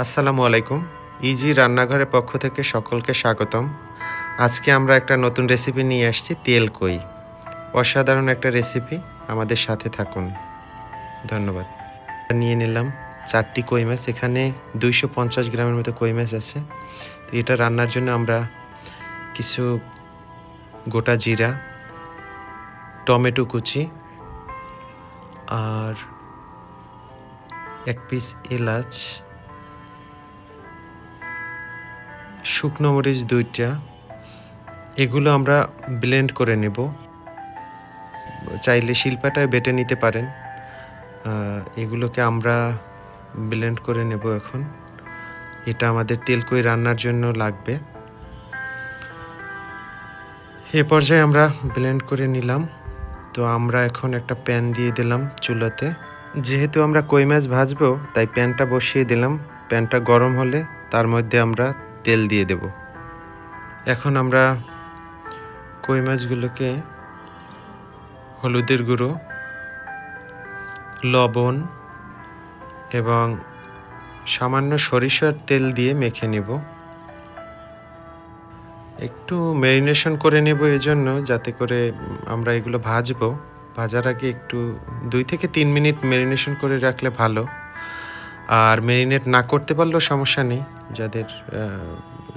আসসালামু আলাইকুম। ইজি রান্নাঘরের পক্ষ থেকে সকলকে স্বাগতম। আজকে আমরা একটা নতুন রেসিপি নিয়ে আসছি, তেল কই। অসাধারণ একটা রেসিপি, আমাদের সাথে থাকুন। ধন্যবাদ। নিয়ে নিলাম চারটি কই মাছ, এখানে দুইশো পঞ্চাশ গ্রামের মতো কই মাছ আছে। তো এটা রান্নার জন্য আমরা কিছু গোটা জিরা, টমেটো কুচি আর এক পিস এলাচ শুকনো মরিচ দুইটা, এগুলো আমরা ব্লেন্ড করে নেব। চাইলে শিল্পাটায় বেটে নিতে পারেন। এগুলোকে আমরা ব্লেন্ড করে নেব এখন। এটা আমাদের তেলকই রান্নার জন্য লাগবে। এ পর্যায়ে আমরা ব্লেন্ড করে নিলাম। তো আমরা এখন একটা প্যান দিয়ে দিলাম চুলাতে। যেহেতু আমরা কই মাছ ভাজবো, তাই প্যানটা বসিয়ে দিলাম। প্যানটা গরম হলে তার মধ্যে আমরা তেল দিয়ে দেব। এখন আমরা কই মাছগুলোকে? হলুদের গুঁড়ো, লবণ এবং সামান্য সরিষার তেল দিয়ে মেখে নেব। একটু ম্যারিনেশন করে নেব এজন্য, যাতে করে আমরা এগুলো ভাজবো। ভাজার আগে একটু দুই থেকে তিন মিনিট ম্যারিনেশন করে রাখলে ভালো। আর মেরিনেট না করতে পারলেও সমস্যা নেই, যাদের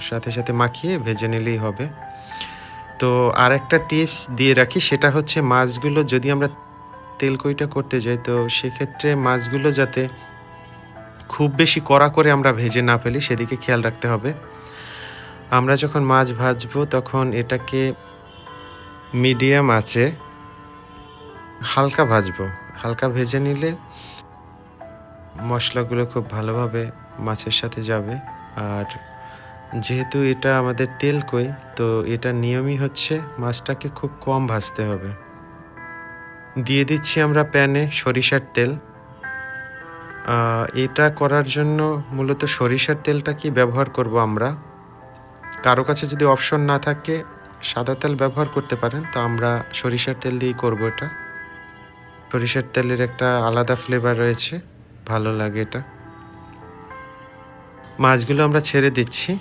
সাথে সাথে মাখিয়ে ভেজে নিলেই হবে। তো আর একটা টিপস দিয়ে রাখি, সেটা হচ্ছে মাছগুলো যদি আমরা তেল কইটা করতে যাই, তো সেক্ষেত্রে মাছগুলো যাতে খুব বেশি কড়া করে আমরা ভেজে না ফেলি, সেদিকে খেয়াল রাখতে হবে। আমরা যখন মাছ ভাজবো, তখন এটাকে মিডিয়াম আছে, হালকা ভাজবো। হালকা ভেজে নিলে মশলাগুলো খুব ভালোভাবে মাছের সাথে যাবে। আর যেহেতু এটা আমাদের তেল কই, তো এটা নিয়মই হচ্ছে মাছটাকে খুব কম ভাজতে হবে। দিয়ে দিচ্ছি আমরা প্যানে সরিষার তেল। এটা করার জন্য মূলত সরিষার তেলটা কি ব্যবহার করব আমরা? কারও কাছে যদি অপশন না থাকে, সাদা তেল ব্যবহার করতে পারেন, তো আমরা সরিষার তেল দিয়েই করব এটা। সরিষার তেলের একটা আলাদা ফ্লেভার রয়েছে। ভালো লাগে এটা। মাছগুলো আমরা ছেড়ে দিচ্ছি।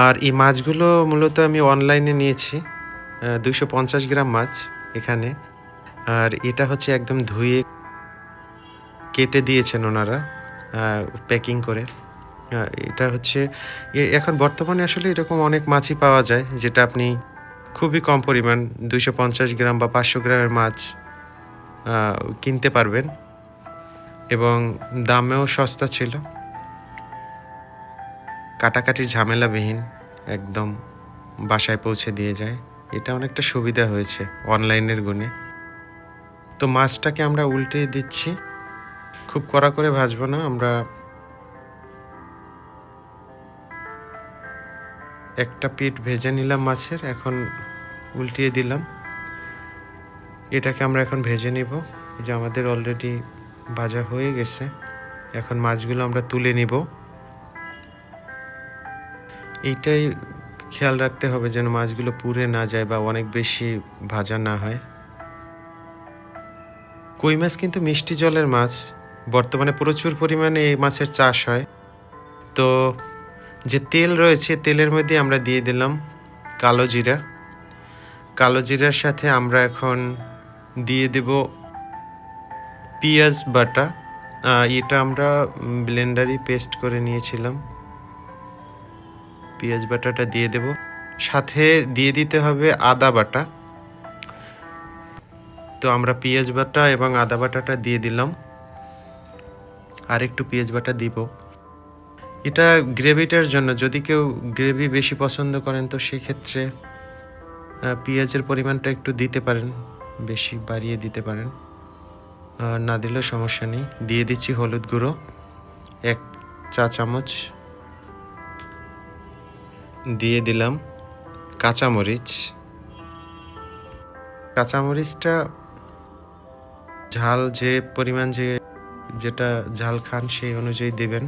আর এই মাছগুলো মূলত আমি অনলাইনে নিয়েছি। দুশো পঞ্চাশ গ্রাম মাছ এখানে। আর এটা হচ্ছে একদম ধুয়ে কেটে দিয়েছেন ওনারা প্যাকিং করে। এটা হচ্ছে এখন বর্তমানে আসলে এরকম অনেক মাছই পাওয়া যায় যেটা আপনি খুবই কম পরিমাণ, দুইশো পঞ্চাশ গ্রাম বা পাঁচশো গ্রামের মাছ কিনতে পারবেন। এবং দামেও সস্তা ছিল। কাটাকাটির ঝামেলাবিহীন একদম বাসায় পৌঁছে দিয়ে যায়। এটা অনেকটা সুবিধা হয়েছে অনলাইনের গুণে। তো মাছটাকে আমরা উল্টে দিচ্ছি। খুব কড়া করে ভাজবো না, আমরা একটা পিঠ ভেজে নিলাম মাছের, এখন উল্টিয়ে দিলাম। এটাকে আমরা এখন ভেজে নিব। যে আমাদের অলরেডি ভাজা হয়ে গেছে। এখন মাছগুলো আমরা তুলে নিব। এইটাই খেয়াল রাখতে হবে যেন মাছগুলো পুড়ে না যায় বা অনেক বেশি ভাজা না হয়। কই মাছ কিন্তু মিষ্টি জলের মাছ। বর্তমানে প্রচুর পরিমাণে এই মাছের চাষ হয়। তো যে তেল রয়েছে, তেলের মধ্যে আমরা দিয়ে দিলাম কালো জিরা। কালো জিরার সাথে আমরা এখন দিয়ে দেব পেঁয়াজ বাটা এটা আমরা ব্লেন্ডারি পেস্ট করে নিয়েছিলাম। পেঁয়াজ বাটাটা দিয়ে দেব। সাথে দিয়ে দিতে হবে আদা বাটা। তো আমরা পেঁয়াজ বাটা এবং আদা বাটাটা দিয়ে দিলাম। আর একটু পেঁয়াজ বাটা দিব। এটা গ্রেভিটার জন্য, যদি কেউ গ্রেভি বেশি পছন্দ করেন, তো সেক্ষেত্রে পেঁয়াজের পরিমাণটা একটু দিতে পারেন, বেশি বাড়িয়ে দিতে পারেন। না দিলেও সমস্যা নেই। দিয়ে দিচ্ছি হলুদ গুঁড়ো, এক চা চামচ। দিয়ে দিলাম কাঁচামরিচ। কাঁচামরিচটা ঝাল যে পরিমাণ যে যেটা ঝাল খান সেই অনুযায়ী দেবেন।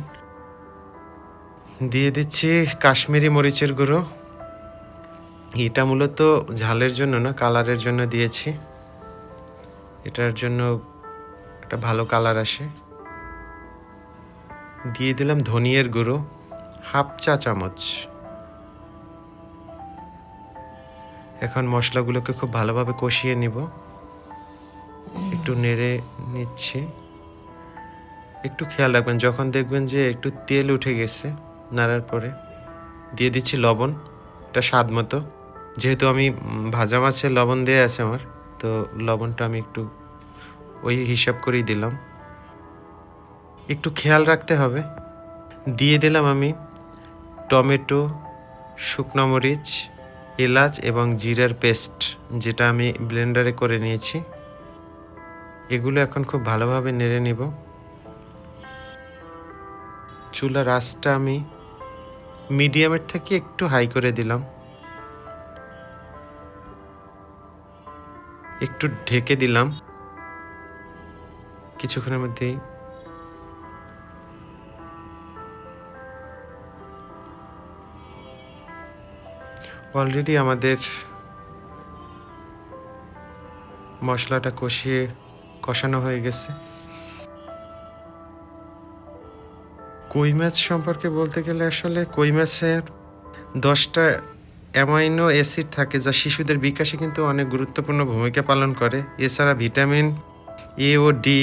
দিয়ে দিচ্ছি কাশ্মীরি মরিচের গুঁড়ো। এটা মূলত ঝালের জন্য না, কালারের জন্য দিয়েছি। এটার জন্য একটা ভালো কালার আসে। দিয়ে দিলাম ধনিয়ার গুঁড়ো, হাফ চা চামচ। এখন মশলাগুলোকে খুব ভালোভাবে কষিয়ে নিব। একটু নেড়ে নিচ্ছি। একটু খেয়াল রাখবেন, যখন দেখবেন যে একটু তেল উঠে গেছে নাড়ার পরে, দিয়ে দিচ্ছি লবণ, এটা স্বাদ মতো। যেহেতু আমি ভাজা মাছে লবণ দেওয়া আছে আমার, তো লবণটা আমি একটু ওই হিসাব করেই দিলাম। একটু খেয়াল রাখতে হবে। দিয়ে দিলাম আমি টমেটো, শুকনো মরিচ, এলাচ এবং জিরার পেস্ট, যেটা আমি ব্লেন্ডারে করে নিয়েছি। এগুলো এখন খুব ভালোভাবে নেড়ে নিব। চুলার আঁচটা আমি মিডিয়ামের থেকে একটু হাই করে দিলাম। একটু ঢেকে দিলাম। কিছুক্ষণের মধ্যেই অলরেডি আমাদের মশলাটা কষিয়ে, কষানো হয়ে গেছে। কই মাছ সম্পর্কে বলতে গেলে আসলে কই মাছের দশটা অ্যামাইনো অ্যাসিড থাকে যা শিশুদের বিকাশে কিন্তু অনেক গুরুত্বপূর্ণ ভূমিকা পালন করে। এছাড়া ভিটামিন এ ও ডি,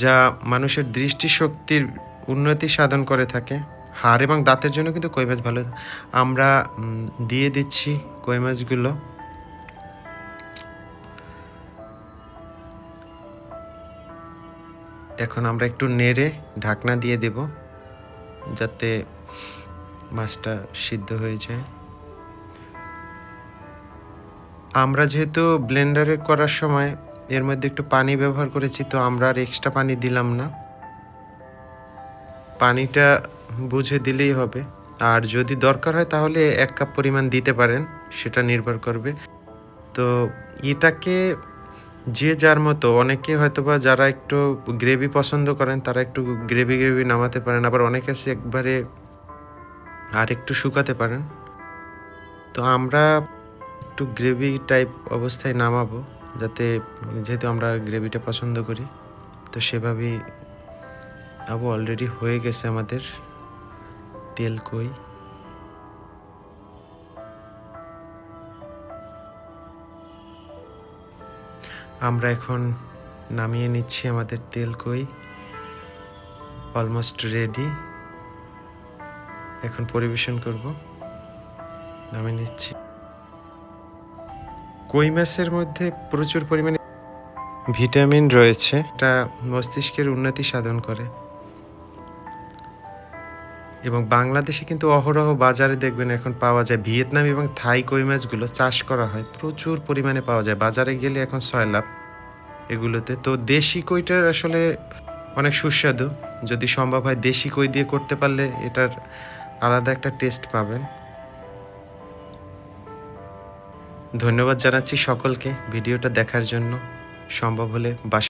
যা মানুষের দৃষ্টিশক্তির উন্নতি সাধন করে থাকে। হাড় এবং দাঁতের জন্য কিন্তু কই মাছ ভালো। আমরা দিয়ে দিচ্ছি কই মাছগুলো। এখন আমরা একটু নেড়ে ঢাকনা দিয়ে দেব, যাতে মাছটা সিদ্ধ হয়ে যায়। আমরা যেহেতু ব্লেন্ডারে করার সময় এর মধ্যে একটু পানি ব্যবহার করেছি, তো আমরা আর এক্সট্রা পানি দিলাম না। পানিটা বুঝে দিলেই হবে। আর যদি দরকার হয় তাহলে এক কাপ পরিমাণ দিতে পারেন, সেটা নির্ভর করবে। তো এটাকে যে যার মতো, অনেকে হয়তোবা যারা একটু গ্রেভি পছন্দ করেন, তারা একটু গ্রেভি গ্রেভি নামাতে পারেন। আবার অনেকে আছে একবারে আর একটু শুকাতে পারেন। তো আমরা একটু গ্রেভি টাইপ অবস্থায় নামাবো। যাতে যেহেতু আমরা গ্রেভিটা পছন্দ করি, তো সেভাবেই আবু অলরেডি হয়ে গেছে আমাদের তেল কই। আমরা এখন নামিয়ে নিচ্ছি আমাদের তেল কই অলমোস্ট রেডি এখন পরিবেশন করব, নামিয়ে নিচ্ছি। কই মাছের মধ্যে প্রচুর পরিমাণে ভিটামিন রয়েছে। এটা মস্তিষ্কের উন্নতি সাধন করে। এবং বাংলাদেশে কিন্তু অহরহ বাজারে দেখবেন এখন পাওয়া যায় ভিয়েতনাম এবং থাই কই মাছগুলো চাষ করা হয়। প্রচুর পরিমাণে পাওয়া যায়। বাজারে গেলে এখন ছয় লাভ এগুলোতে তো দেশি কইটার আসলে অনেক সুস্বাদু। যদি সম্ভব হয় দেশি কই দিয়ে করতে পারলে এটার আলাদা একটা টেস্ট পাবেন। ধন্যবাদ জানাচ্ছি সকলকে ভিডিওটা দেখার জন্য। সম্ভব হলে বাসা